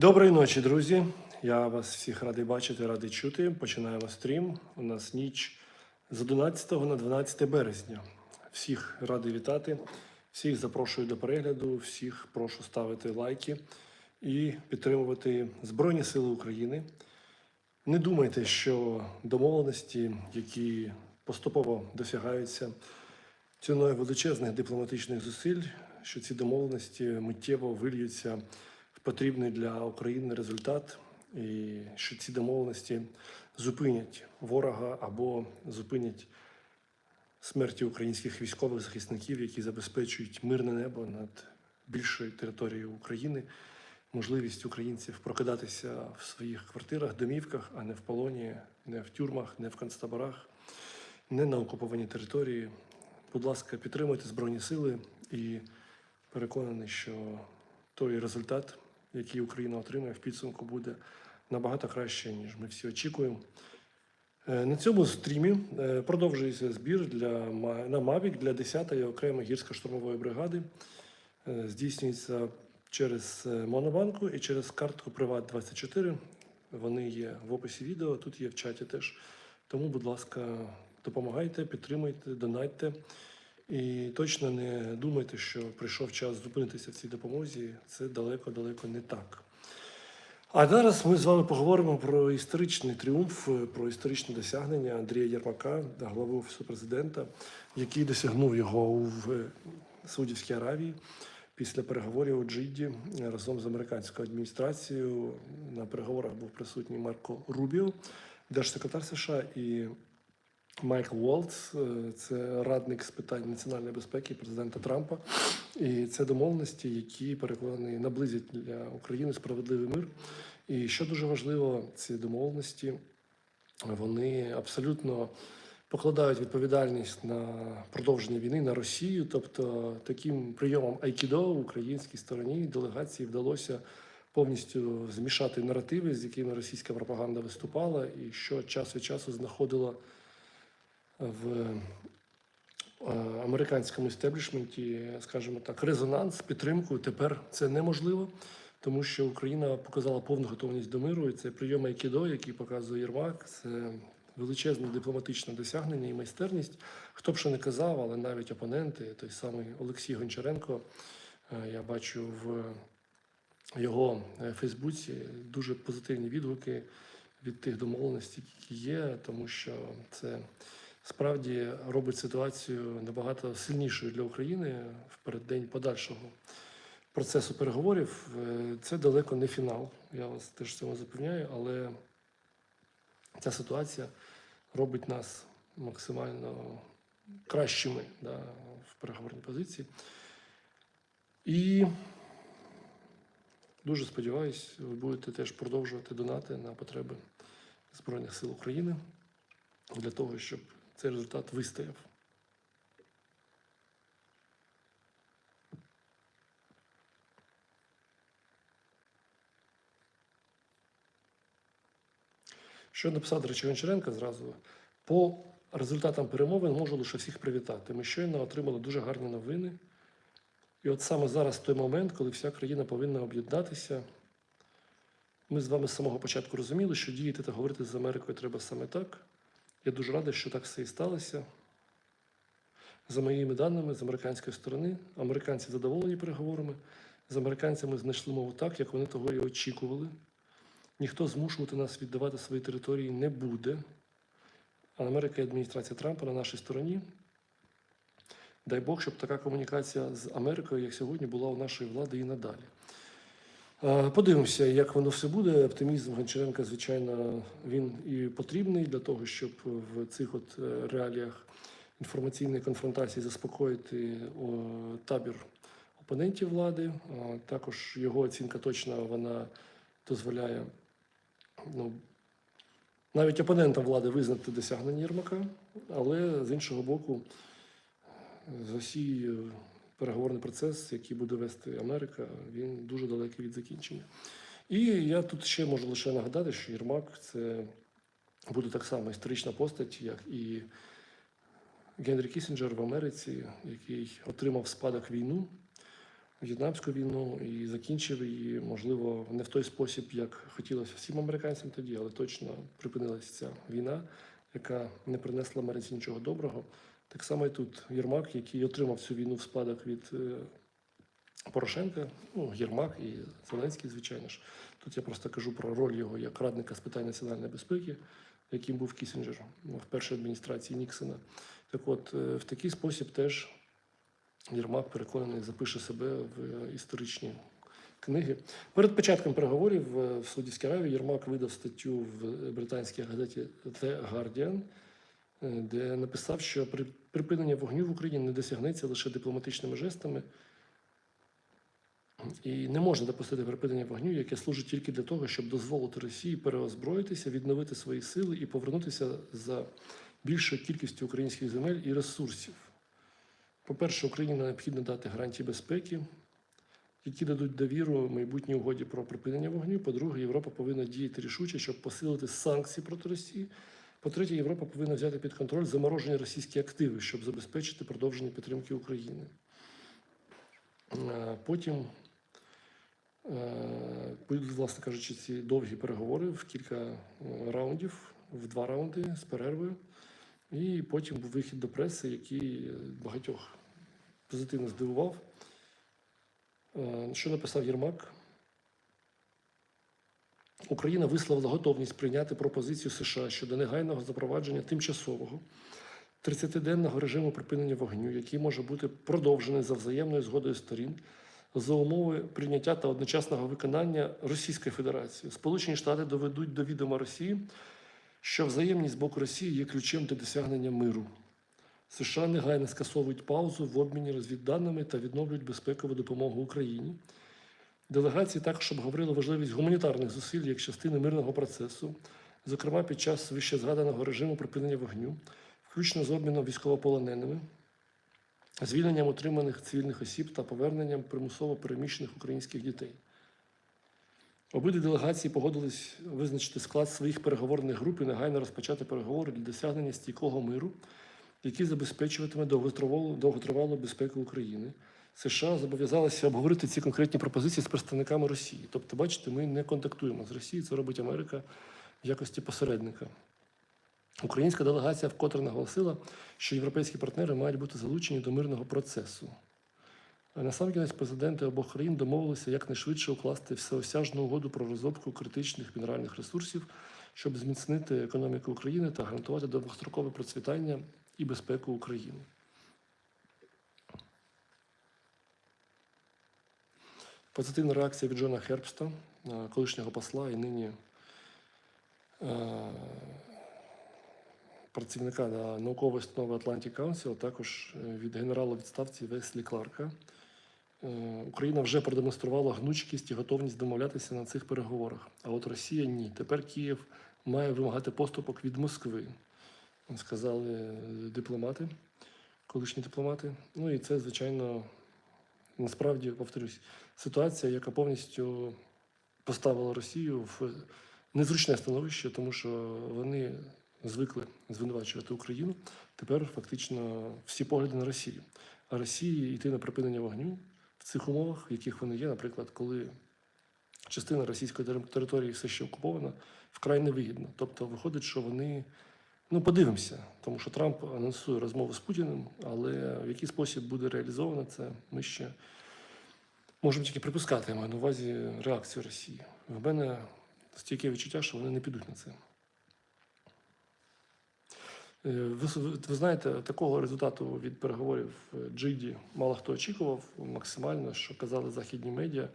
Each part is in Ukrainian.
Доброї ночі, друзі. Я вас всіх радий бачити, радий чути. Починаємо стрім. У нас ніч з 11 на 12 березня. Всіх радий вітати, всіх запрошую до перегляду, всіх прошу ставити лайки і підтримувати Збройні Сили України. Не думайте, що домовленості, які поступово досягаються ціною величезних дипломатичних зусиль, що ці домовленості миттєво вильються потрібний для України результат, і що ці домовленості зупинять ворога або зупинять смерті українських військових захисників, які забезпечують мирне небо над більшою територією України, можливість українців прокидатися в своїх квартирах, домівках, а не в полоні, не в тюрмах, не в концтаборах, не на окупованій території. Будь ласка, підтримуйте Збройні Сили і переконаний, що той результат, який Україна отримає в підсумку, буде набагато краще, ніж ми всі очікуємо. Е, На цьому стрімі е, продовжується збір для на Мавік для 10-ї окремої гірсько-штурмової бригади. Е, Здійснюється через Монобанку і через картку Приват 24 Вони є в описі відео, тут є в чаті теж. Тому, будь ласка, допомагайте, підтримуйте, донайте. І точно не думайте, що прийшов час зупинитися в цій допомозі. Це далеко-далеко не так. А зараз ми з вами поговоримо про історичний тріумф, про історичне досягнення Андрія Єрмака, глави Офісу президента, який досягнув його в Саудівській Аравії після переговорів у Джидді разом з американською адміністрацією. На переговорах був присутній Марко Рубіо, держсекретар США, і Майкл Уолтс, е, це радник з питань національної безпеки президента Трампа. І це домовленості, які переконані наблизять для України справедливий мир. І що дуже важливо, ці домовленості вони абсолютно покладають відповідальність на продовження війни на Росію. Тобто, таким прийомом Айкідо в українській стороні делегації вдалося повністю змішати наративи, з якими російська пропаганда виступала, і що час від часу знаходила в е, американському істеблішменті, скажімо так, резонанс, підтримку. Тепер це неможливо, тому що Україна показала повну готовність до миру. І це прийом Айкідо, який показує Єрмак. Це величезне дипломатичне досягнення і майстерність. Хто б що не казав, але навіть опоненти, той самий Олексій Гончаренко, е, я бачу в його е, Фейсбуці дуже позитивні відгуки від тих домовленостей, які є, тому що це справді робить ситуацію набагато сильнішою для України в переддень подальшого процесу переговорів. Е, Це далеко не фінал. Я вас теж цьому запевняю, але ця ситуація робить нас максимально кращими да, в переговорній позиції. І дуже сподіваюся, ви будете теж продовжувати донати на потреби Збройних сил України для того, щоб цей результат вистояв. Що написав, до речі, Гончаренко зразу. По результатам перемовин можу лише всіх привітати. Ми щойно отримали дуже гарні новини. І от саме зараз той момент, коли вся країна повинна об'єднатися. Ми з вами з самого початку розуміли, що діяти та говорити з Америкою треба саме так. Я дуже радий, що так все і сталося. За моїми даними, з американської сторони, американці задоволені переговорами. З американцями знайшли мову так, як вони того і очікували. Ніхто змушувати нас віддавати свої території не буде. А Америка і адміністрація Трампа на нашій стороні. Дай Бог, щоб така комунікація з Америкою, як сьогодні, була у нашої влади і надалі. Е, Подивимося, як воно все буде. Оптимізм Гончаренка, звичайно, він і потрібний для того, щоб в цих от е, реаліях інформаційної конфронтації заспокоїти табір опонентів влади. Також його оцінка точна вона дозволяє ну, навіть опонентам влади визнати досягнення Єрмака, але з іншого боку, з Росією переговорний процес, який буде вести Америка, він дуже далекий від закінчення. І я тут ще можу лише нагадати, що Єрмак це буде так само історична постать, як і Генрі Кісінджер в Америці, який отримав спадок війну, В'єтнамську війну і закінчив її, можливо, не в той спосіб, як хотілося всім американцям тоді, але точно припинилася ця війна, яка не принесла Америці нічого доброго. Так само і тут Єрмак, який отримав цю війну в спадок від е, Порошенка, ну, Єрмак і Зеленський, звичайно ж. Тут я просто кажу про роль його як радника з питань національної безпеки, яким був Кісінджер в першій адміністрації Ніксона. Так от, е, в такий спосіб теж Єрмак переконаний запише себе в історичні книги. Перед початком переговорів е, в Саудівській Аравії Єрмак видав статтю в британській газеті The Guardian, е, де написав, що при- припинення вогню в Україні не досягнеться лише дипломатичними жестами. І не можна допустити припинення вогню, яке служить тільки для того, щоб дозволити Росії переозброїтися, відновити свої сили і повернутися за більшою кількістю українських земель і ресурсів. По-перше, Україні необхідно дати гарантії безпеки, які дадуть довіру майбутній угоді про припинення вогню. По-друге, Європа повинна діяти рішуче, щоб посилити санкції проти Росії. По-третє, Європа повинна взяти під контроль заморожені російські активи, щоб забезпечити продовження підтримки України. Е, Потім, е, будуть, власне кажучи, ці довгі переговори в кілька е, раундів, в два раунди з перервою. І потім був вихід до преси, який багатьох позитивно здивував. Що написав Єрмак? Україна висловила готовність прийняти пропозицію США щодо негайного запровадження тимчасового 30-денного режиму припинення вогню, який може бути продовжений за взаємною згодою сторін за умови прийняття та одночасного виконання Російської Федерації. Сполучені Штати доведуть до відома Росії, що взаємність з боку Росії є ключем для досягнення миру. США негайно скасовують паузу в обміні розвідданими та відновлюють безпекову допомогу Україні. Делегації також обговорили важливість гуманітарних зусиль як частини мирного процесу, зокрема під час вищезгаданого режиму припинення вогню, включно з обміном військовополоненими, звільненням утриманих цивільних осіб та поверненням примусово переміщених українських дітей. Обидві делегації погодились визначити склад своїх переговорних груп і негайно розпочати переговори для досягнення стійкого миру, який забезпечуватиме довготривалу безпеку України. США зобов'язалися обговорити ці конкретні пропозиції з представниками Росії. Тобто, бачите, ми не контактуємо з Росією, це робить Америка в якості посередника. Українська делегація вкотре наголосила, що європейські партнери мають бути залучені до мирного процесу. А насамкінець президенти обох країн домовилися якнайшвидше укласти всеосяжну угоду про розробку критичних мінеральних ресурсів, щоб зміцнити економіку України та гарантувати довгострокове процвітання і безпеку України. Позитивна реакція від Джона Хербста, е, колишнього посла і нині е, працівника на наукової установи Atlantic Council, також е, від генерала відставці Веслі Кларка. Україна вже продемонструвала гнучкість і готовність домовлятися на цих переговорах. А от Росія ні. Тепер Київ має вимагати поступок від Москви, сказали дипломати, колишні дипломати. Ну і це, звичайно, насправді повторюсь, ситуація, яка повністю поставила Росію в незручне становище, тому що вони звикли звинувачувати Україну. Тепер фактично всі погляди на Росію. А Росії йти на припинення вогню в цих умовах, в яких вони є, наприклад, коли частина російської тери- території все ще окупована, вкрай невигідно. Тобто виходить, що вони. Ну, подивимося, тому що Трамп анонсує розмову з Путіним, але в який спосіб буде реалізовано це, ми ще можемо тільки припускати, я маю на увазі реакцію Росії. В мене стійке відчуття, що вони не підуть на це. Е, Ви, ви, знаєте, такого результату від переговорів е, Джиді мало хто очікував максимально, що казали західні медіа.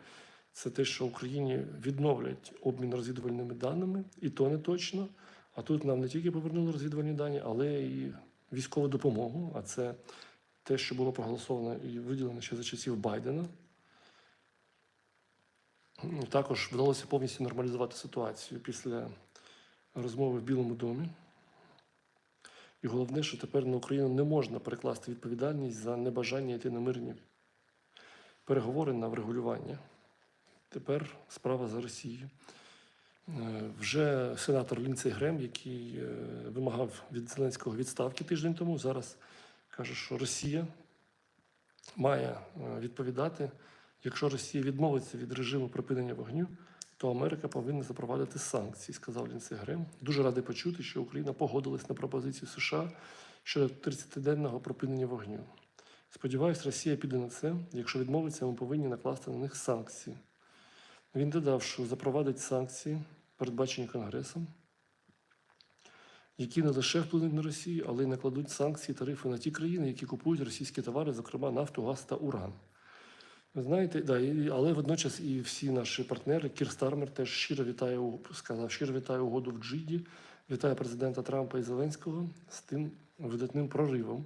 Це те, що Україні відновлять обмін розвідувальними даними, і то не точно. А тут нам не тільки повернули розвідувальні дані, але і військову допомогу. А це те, що було проголосовано і виділено ще за часів Байдена. М, Також вдалося повністю нормалізувати ситуацію після розмови в Білому домі. І головне, що тепер на Україну не можна перекласти відповідальність за небажання йти на мирні переговори на врегулювання. Тепер справа за Росією. Е, Вже сенатор Лінцей Грем, який е, вимагав від Зеленського відставки тиждень тому, зараз каже, що Росія має е, відповідати, Якщо Росія відмовиться від режиму припинення вогню, то Америка повинна запровадити санкції, сказав Лінце Грем. Дуже радий почути, що Україна погодилась на пропозицію США щодо 30-денного припинення вогню. Сподіваюсь, Росія піде на це. Якщо відмовиться, ми повинні накласти на них санкції. Він додав, що запровадить санкції, передбачені Конгресом, які не лише вплинуть на Росію, але й накладуть санкції тарифи на ті країни, які купують російські товари, зокрема нафту, газ та уран. Знаєте, да, і, але водночас і всі наші партнери, Кір Стармер теж щиро вітає сказав, щиро вітає угоду в Джиді, вітає президента Трампа і Зеленського з тим видатним проривом.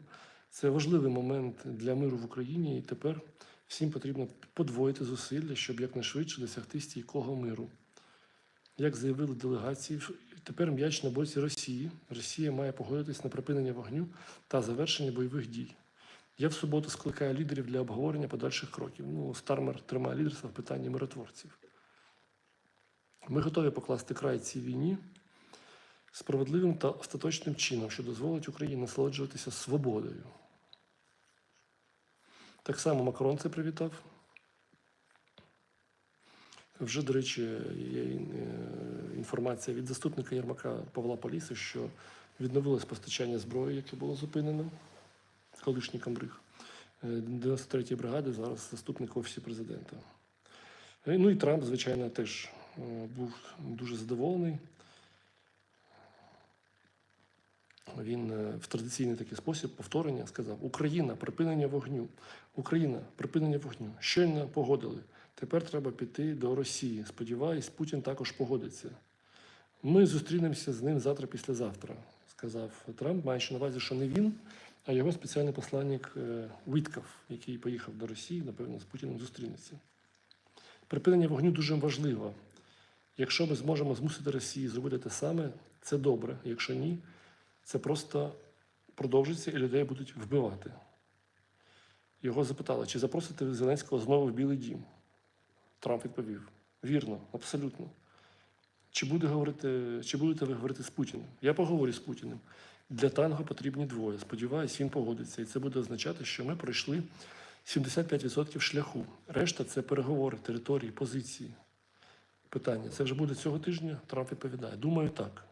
Це важливий момент для миру в Україні, і тепер всім потрібно подвоїти зусилля, щоб якнайшвидше досягти стійкого миру. Як заявили делегації, тепер м'яч на боці Росії. Росія має погодитись на припинення вогню та завершення бойових дій. Я в суботу скликаю лідерів для обговорення подальших кроків. Ну, Стармер тримає лідерство в питанні миротворців. Ми готові покласти край цій війні справедливим та остаточним чином, що дозволить Україні насолоджуватися свободою. Так само Макрон це привітав. Вже, до речі, є е, інформація від заступника Єрмака Павла Поліси, що відновилось постачання зброї, яке було зупинено, колишній камбриг. Е, 93-ї бригади, зараз заступник Офісі президента. Е, Ну і Трамп, звичайно, теж е, був дуже задоволений. Він е, в традиційний такий спосіб повторення сказав: Україна, припинення вогню. Україна, припинення вогню. Щойно погодили. Тепер треба піти до Росії. Сподіваюсь, Путін також погодиться. Ми зустрінемося з ним завтра післязавтра, сказав Трамп, маючи на увазі, що не він, а його спеціальний посланник е, Вітков, який поїхав до Росії, напевно, з Путіним зустрінеться. Припинення вогню дуже важливо. Якщо ми зможемо змусити Росію зробити те саме, це добре. Якщо ні, це просто продовжиться і людей будуть вбивати. Його запитали, чи запросите Зеленського знову в Білий дім? Трамп відповів: вірно, абсолютно. Чи, буде говорити, чи будете ви говорити з Путіним? Я поговорю з Путіним. Для танго потрібні двоє. Сподіваюсь, він погодиться. І це буде означати, що ми пройшли 75% шляху. Решта це переговори, території, позиції. Питання: це вже буде цього тижня? Трамп відповідає. Думаю, так.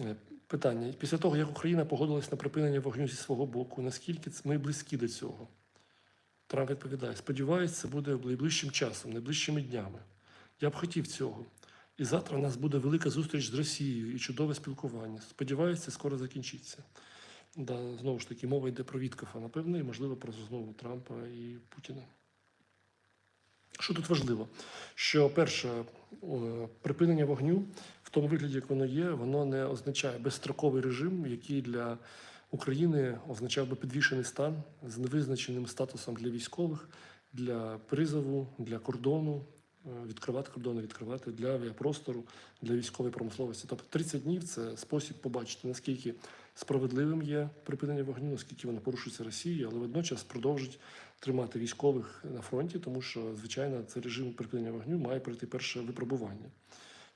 Е, Питання. Після того, як Україна погодилась на припинення вогню зі свого боку, наскільки ми близькі до цього? Трамп відповідає: сподіваюсь, це буде найближчим часом, найближчими днями. Я б хотів цього. І завтра у нас буде велика зустріч з Росією і чудове спілкування. Сподіваюся, скоро закінчиться. Да, знову ж таки, мова йде про Віткофа, напевно, і можливо про розмову Трампа і Путіна. Що тут важливо? Що перше, припинення вогню в тому вигляді, як воно є, воно не означає безстроковий режим, який для України означав би підвішений стан з невизначеним статусом для військових, для призову, для кордону, відкривати кордони, відкривати для авіапростору, для військової промисловості. Тобто 30 днів це спосіб побачити, наскільки справедливим є припинення вогню, наскільки воно порушується Росією, але водночас продовжить тримати військових на фронті, тому що, звичайно, цей режим припинення вогню має пройти перше випробування.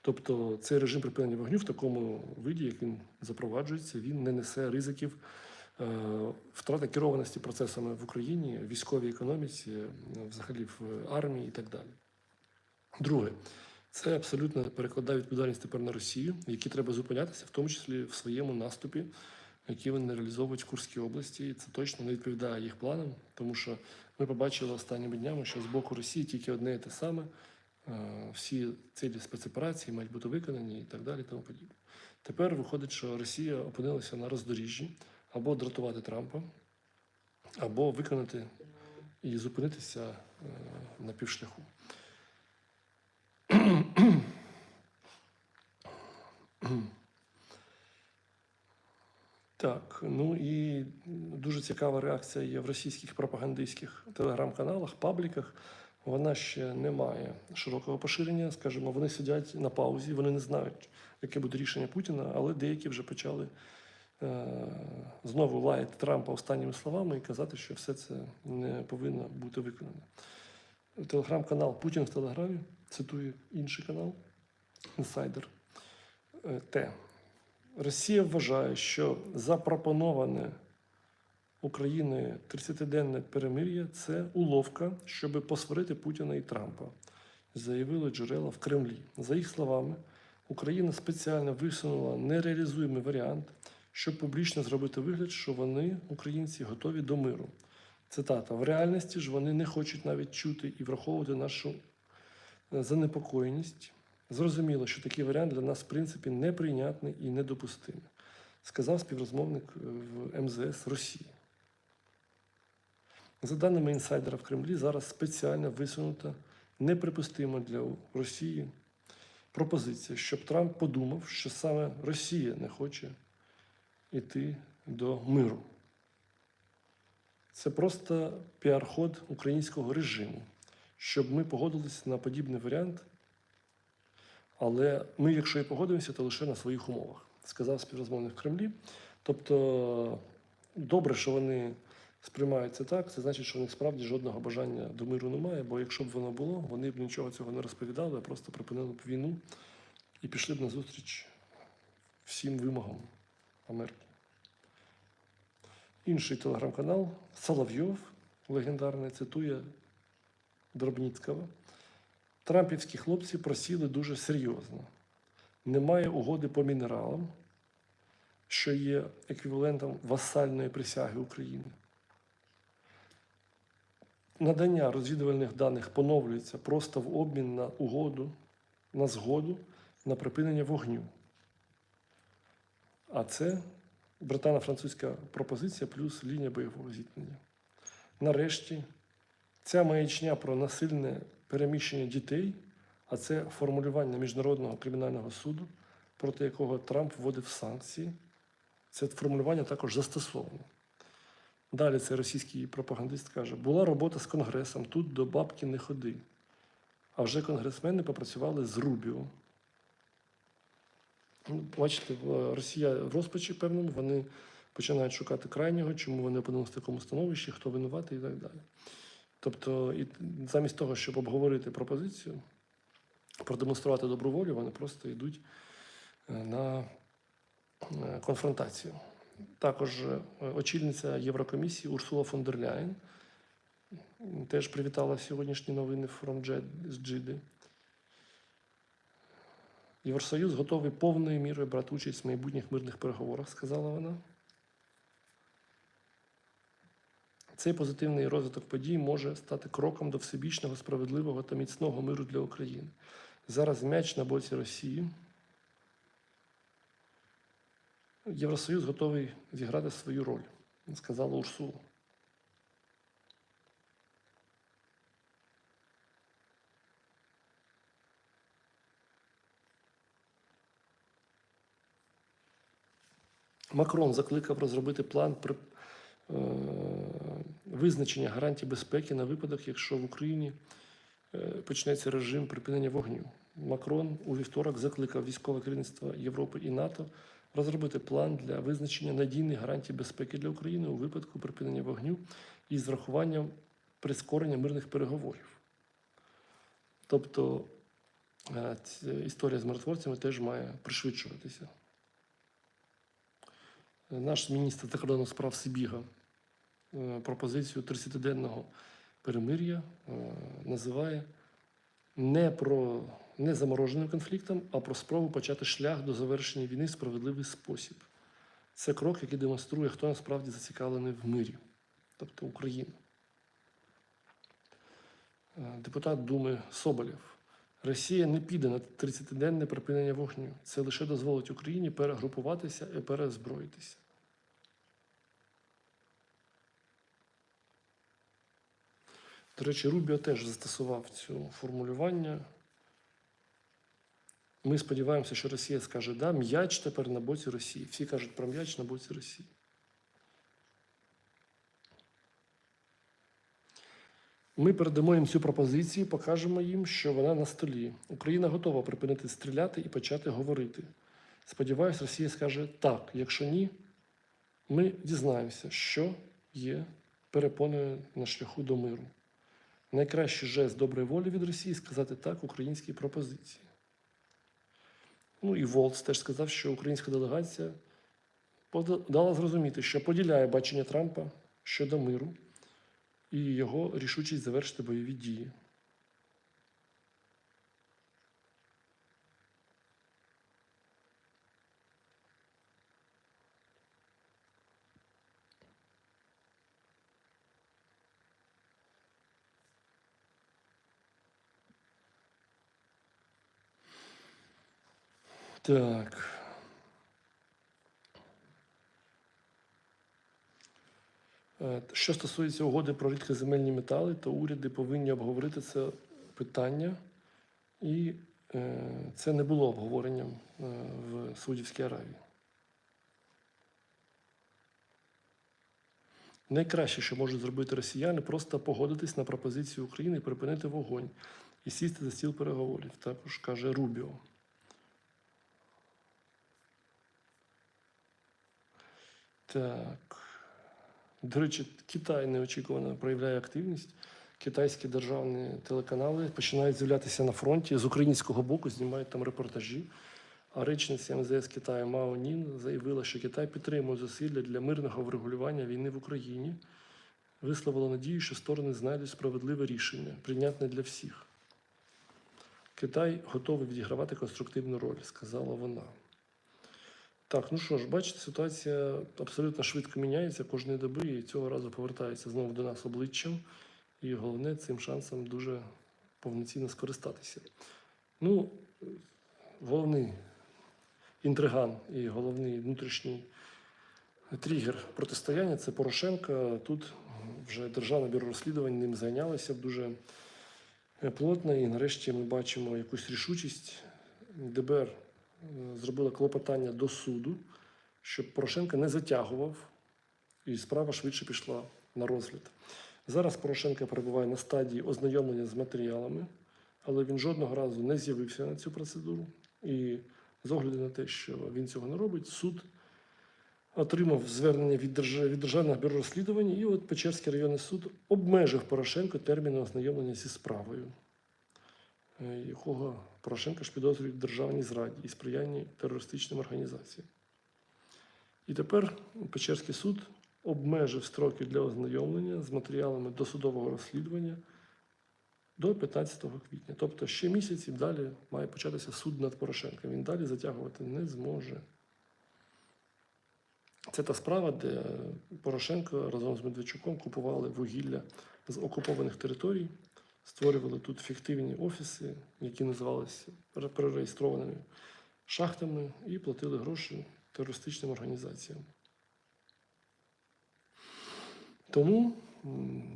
Тобто цей режим припинення вогню в такому виді, як він запроваджується, він не несе ризиків е, втрати керованості процесами в Україні, військовій економіці, е, взагалі в армії і так далі. Друге, це абсолютно перекладає відповідальність тепер на Росію, які треба зупинятися, в тому числі в своєму наступі, які вони реалізовують в Курській області. І це точно не відповідає їх планам, тому що ми побачили останніми днями, що з боку Росії тільки одне і те саме. Е, Всі цілі спецоперації мають бути виконані і так далі. Тому подібне. Тепер виходить, що Росія опинилася на роздоріжжі або дратувати Трампа, або виконати і зупинитися е, на півшляху. Так, ну і дуже цікава реакція є в російських пропагандистських телеграм-каналах, пабліках. Вона ще не має широкого поширення. Скажімо, вони сидять на паузі, вони не знають, яке буде рішення Путіна, але деякі вже почали е, знову лаяти Трампа останніми словами і казати, що все це не повинно бути виконано. Телеграм-канал Путін в Телеграмі цитує інший канал Інсайдер Т. Росія вважає, що запропоноване України 30-денне перемир'я це уловка, щоб посварити Путіна і Трампа, заявили джерела в Кремлі. За їх словами, Україна спеціально висунула нереалізуємий варіант, щоб публічно зробити вигляд, що вони, українці, готові до миру. Цитата: в реальності ж вони не хочуть навіть чути і враховувати нашу е, занепокоєність. Зрозуміло, що такий варіант для нас, в принципі, неприйнятний і недопустимий, сказав співрозмовник е, в МЗС Росії. За даними інсайдера в Кремлі, зараз спеціально висунута неприпустима для Росії пропозиція, щоб Трамп подумав, що саме Росія не хоче йти до миру. Це просто піар-ход українського режиму, щоб ми погодилися на подібний варіант. Але ми, якщо і погодимося, то лише на своїх умовах, сказав співрозмовник в Кремлі. Тобто, добре, що вони сприймають це так, це значить, що у них справді жодного бажання до миру немає, бо якщо б воно було, вони б нічого цього не розповідали, а просто припинили б війну і пішли б на зустріч всім вимогам Америки. Інший телеграм-канал Соловйов, легендарний, цитує Дробніцького. Трампівські хлопці просіли дуже серйозно. Немає угоди по мінералам, що є еквівалентом васальної присяги України. Надання розвідувальних даних поновлюється просто в обмін на угоду, на згоду на припинення вогню. А це британо-французька пропозиція плюс лінія бойового зіткнення. Нарешті, ця маячня про насильне переміщення дітей, а це формулювання Міжнародного кримінального суду, проти якого Трамп вводив санкції. Це формулювання також застосовано. Далі цей російський пропагандист каже: була робота з Конгресом, тут до бабки не ходи. А вже конгресмени попрацювали з Рубіо. Ну, Бачите, Росія в розпачі певному, вони починають шукати крайнього, чому вони опинилися в такому становищі, хто винуватий і так далі. Тобто, і замість того, щоб обговорити пропозицію, продемонструвати добру волю, вони просто йдуть е, на е, конфронтацію. Також е, очільниця Єврокомісії Урсула фон дер Ляєн теж привітала сьогоднішні новини з Джиди. Євросоюз готовий повною мірою брати участь в майбутніх мирних переговорах, сказала вона. Цей позитивний розвиток подій може стати кроком до всебічного, справедливого та міцного миру для України. Зараз м'яч на боці Росії. Євросоюз готовий зіграти свою роль, сказала Урсула. Макрон закликав розробити план е, визначення гарантій безпеки на випадок, якщо в Україні е, почнеться режим припинення вогню. Макрон у вівторок закликав військове керівництво Європи і НАТО розробити план для визначення надійних гарантій безпеки для України у випадку припинення вогню із врахуванням прискорення мирних переговорів. Тобто е, історія з миротворцями теж має пришвидшуватися. Наш міністр закордонних справ Сибіга пропозицію 30-денного перемир'я е, називає не про не замороженим конфліктом, а про спробу почати шлях до завершення війни в справедливий спосіб. Це крок, який демонструє, хто насправді зацікавлений в мирі, тобто Україна. Е, Депутат Думи Соболєв. Росія не піде на 30-денне припинення вогню. Це лише дозволить Україні перегрупуватися і перезброїтися. До речі, Рубіо теж застосував цю формулювання. Ми сподіваємося, що Росія скаже, да, м'яч тепер на боці Росії. Всі кажуть про м'яч на боці Росії. Ми передамо їм цю пропозицію, покажемо їм, що вона на столі. Україна готова припинити стріляти і почати говорити. Сподіваюсь, Росія скаже так. Якщо ні, ми дізнаємося, що є перепоною на шляху до миру. Найкращий жест доброї волі від Росії сказати так українській пропозиції. Ну і Волц теж сказав, що українська делегація дала зрозуміти, що поділяє бачення Трампа щодо миру і його рішучість завершити бойові дії. Так. Е, Що стосується угоди про рідкоземельні метали, то уряди повинні обговорити це питання, і е, це не було обговоренням е, в Саудівській Аравії. Найкраще, що можуть зробити росіяни, просто погодитись на пропозицію України припинити вогонь і сісти за стіл переговорів, також каже Рубіо. Так. До речі, Китай неочікувано проявляє активність. Китайські державні телеканали починають з'являтися на фронті з українського боку, знімають там репортажі. А речниця МЗС Китаю Мао Нін заявила, що Китай підтримує зусилля для мирного врегулювання війни в Україні. Висловила надію, що сторони знайдуть справедливе рішення, прийнятне для всіх. Китай готовий відігравати конструктивну роль, сказала вона. Так, ну що ж, бачите, ситуація абсолютно швидко міняється кожної доби і цього разу повертається знову до нас обличчям. І головне цим шансом дуже повноцінно скористатися. Ну, головний інтриган і головний внутрішній тригер протистояння це Порошенка. Тут вже Державне бюро розслідувань ним зайнялося дуже плотно, і нарешті ми бачимо якусь рішучість. ДБР е, зробила клопотання до суду, щоб Порошенка не затягував, і справа швидше пішла на розгляд. Зараз Порошенко перебуває на стадії ознайомлення з матеріалами, але він жодного разу не з'явився на цю процедуру. І з огляду на те, що він цього не робить, суд отримав звернення від, від Державного бюро розслідувань, і от Печерський районний суд обмежив Порошенко терміни ознайомлення зі справою, е, якого Порошенко ж підозрює в державній зраді і сприянні терористичним організаціям. І тепер Печерський суд обмежив строки для ознайомлення з матеріалами досудового розслідування до 15 квітня. Тобто ще місяць і далі має початися суд над Порошенком. Він далі затягувати не зможе. Це та справа, де Порошенко разом з Медведчуком купували вугілля з окупованих територій, створювали тут фіктивні офіси, які називалися перереєстрованими шахтами, і платили гроші терористичним організаціям. Тому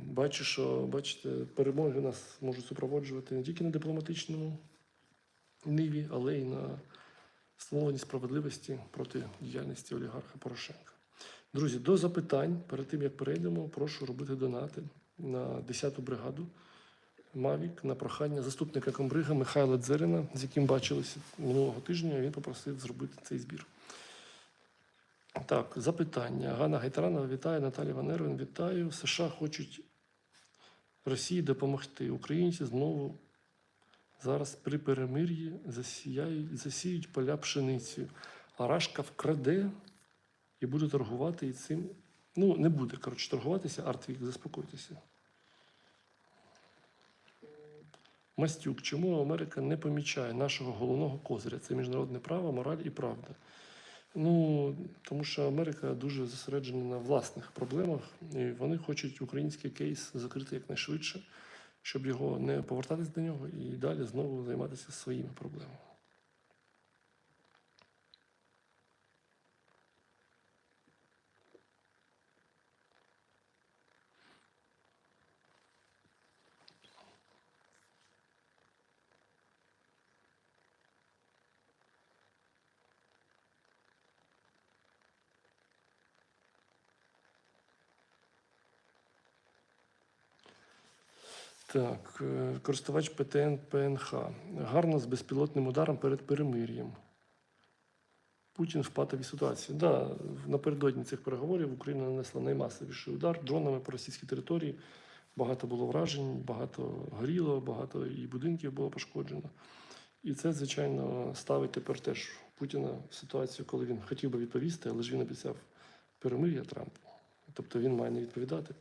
бачу, що бачите, перемоги нас можуть супроводжувати не тільки на дипломатичному ниві, але й на встановленні справедливості проти діяльності олігарха Порошенка. Друзі, до запитань перед тим як перейдемо, прошу робити донати на 10-ту бригаду Мавік на прохання заступника комбрига Михайла Дзерина, з яким бачилися минулого тижня. Він попросив зробити цей збір. Так, запитання. Ганна Гайтаранова вітає, Наталія Ванервин вітаю. США хочуть Росії допомогти. Українці знову зараз при перемир'ї засіяють, засіють поля пшеницею. А Рашка вкраде і буде торгувати і цим. Ну, не буде, коротше, торгуватися, Артвік, заспокойтеся. Мастюк, чому Америка не помічає нашого головного козиря? Це міжнародне право, мораль і правда. Ну, тому що Америка дуже зосереджена на власних проблемах, і вони хочуть український кейс закрити якнайшвидше, щоб його не повертатись до нього і далі знову займатися своїми проблемами. Так, е, користувач ПТН ПНХ. Гарно з безпілотним ударом перед перемир'ям. Путін в патовій ситуації. Да, напередодні цих переговорів Україна нанесла наймасовіший удар дронами по російській території. Багато було вражень, багато горіло, багато і будинків було пошкоджено. І це, звичайно, ставить тепер теж Путіна в ситуацію, коли він хотів би відповісти, але ж він обіцяв перемир'я Трампу. Тобто він має не відповідати.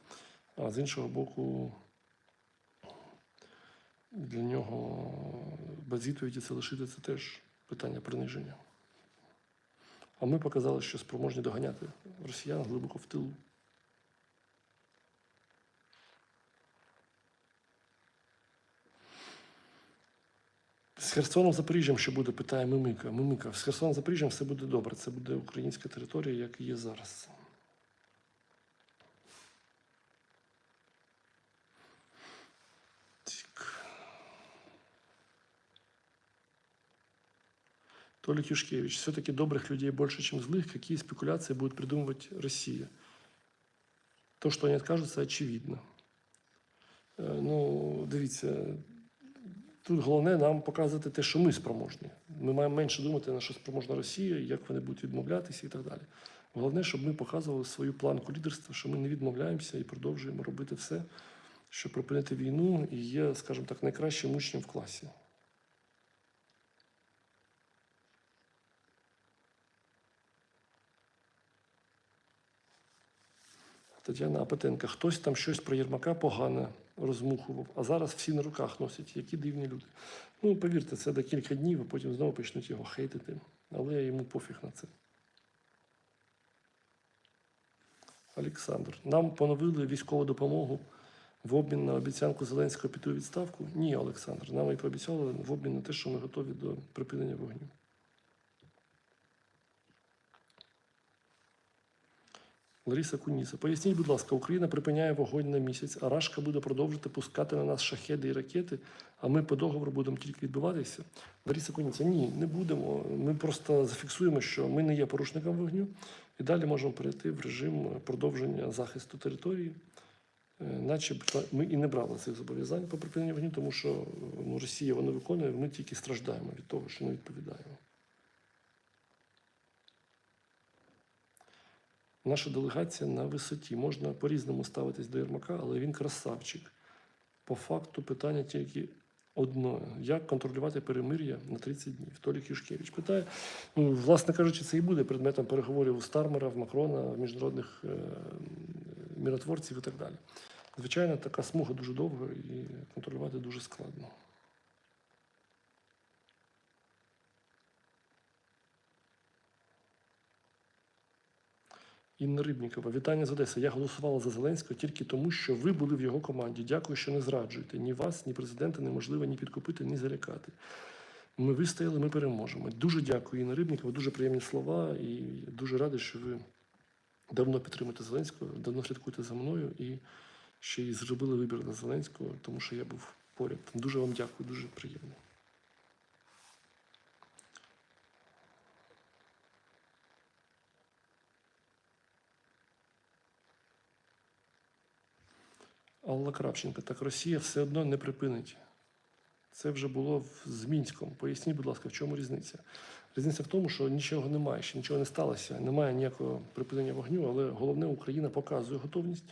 А з іншого боку, для нього без відповіді це лишити це теж питання приниження. А ми показали, що спроможні доганяти росіян глибоко в тилу. З Херсоном Запоріжжям що буде, питає Мимика. Мимика, з Херсоном Запоріжжям все буде добре. Це буде українська територія, як і є зараз. Толик Юшкевич. Все-таки добрых людей больше, чем злых. Какие спекуляции будет придумывать Россия? То, что они откажутся, очевидно. Е, Ну, дивіться, тут головне нам показувати те, що ми спроможні. Ми маємо менше думати, на що спроможна Росія, як вони будуть відмовлятися і так далі. Головне, щоб ми показували свою планку лідерства, що ми не відмовляємося і продовжуємо робити все, щоб припинити війну і є, скажімо так, найкращим учнем в класі. Тетяна Апетенка, хтось там щось про Єрмака погане розмухував, а зараз всі на руках носять. Які дивні люди. Ну, повірте, це декілька днів, а потім знову почнуть його хейтити. Але йому пофіг на це. Олександр, нам поновили військову допомогу в обмін на обіцянку Зеленського піти у відставку? Ні, Олександр. Нам і пообіцяли в обмін на те, що ми готові до припинення вогню. Лариса Куніса, поясніть, будь ласка, Україна припиняє вогонь на місяць, а Рашка буде продовжувати пускати на нас шахеди і ракети, а ми по договору будемо тільки відбиватися. Лариса Куніса, ні, не будемо. Ми просто зафіксуємо, що ми не є порушником вогню, і далі можемо перейти в режим продовження захисту території. Е, Начебто ми і не брали цих зобов'язань по припиненню вогню, тому що ну, Росія воно виконує, ми тільки страждаємо від того, що не відповідаємо. Наша делегація на висоті. Можна по-різному ставитись до Єрмака, але він красавчик. По факту питання тільки одне: як контролювати перемир'я на 30 днів? Толік Юшкевич питає. Ну, власне кажучи, це і буде предметом переговорів у Стармера, в Макрона, в міжнародних е, миротворців і так далі. Звичайно, така смуга дуже довга і контролювати дуже складно. Інна Рибнікова, вітання з Одеси. Я голосувала за Зеленського тільки тому, що ви були в його команді. Дякую, що не зраджуєте. Ні вас, ні президента неможливо ні підкупити, ні залякати. Ми вистояли, ми переможемо. Дуже дякую, Інна Рибнікова. Дуже приємні слова і дуже радий, що ви давно підтримуєте Зеленського, давно слідкуєте за мною і ще й зробили вибір на Зеленського, тому що я був поряд. Дуже вам дякую, дуже приємно. Алла Крапченко, так Росія все одно не припинить. Це вже було з Мінськом. Поясніть, будь ласка, в чому різниця? Різниця в тому, що нічого немає, ще нічого не сталося, немає ніякого припинення вогню, але головне, Україна показує готовність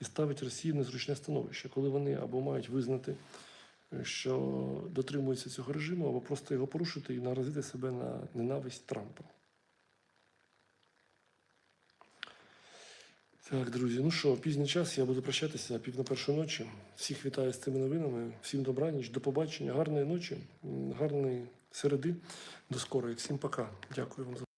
і ставить Росію в незручне становище, коли вони або мають визнати, е, що дотримуються цього режиму, або просто його порушити і наразити себе на ненависть Трампа. Так, друзі, ну що, пізній час, я буду прощатися пів на першу ночі. Всіх вітаю з цими новинами. Всім добраніч, до побачення, гарної ночі, гарної середи. До скорої. Всім пока. Дякую вам за.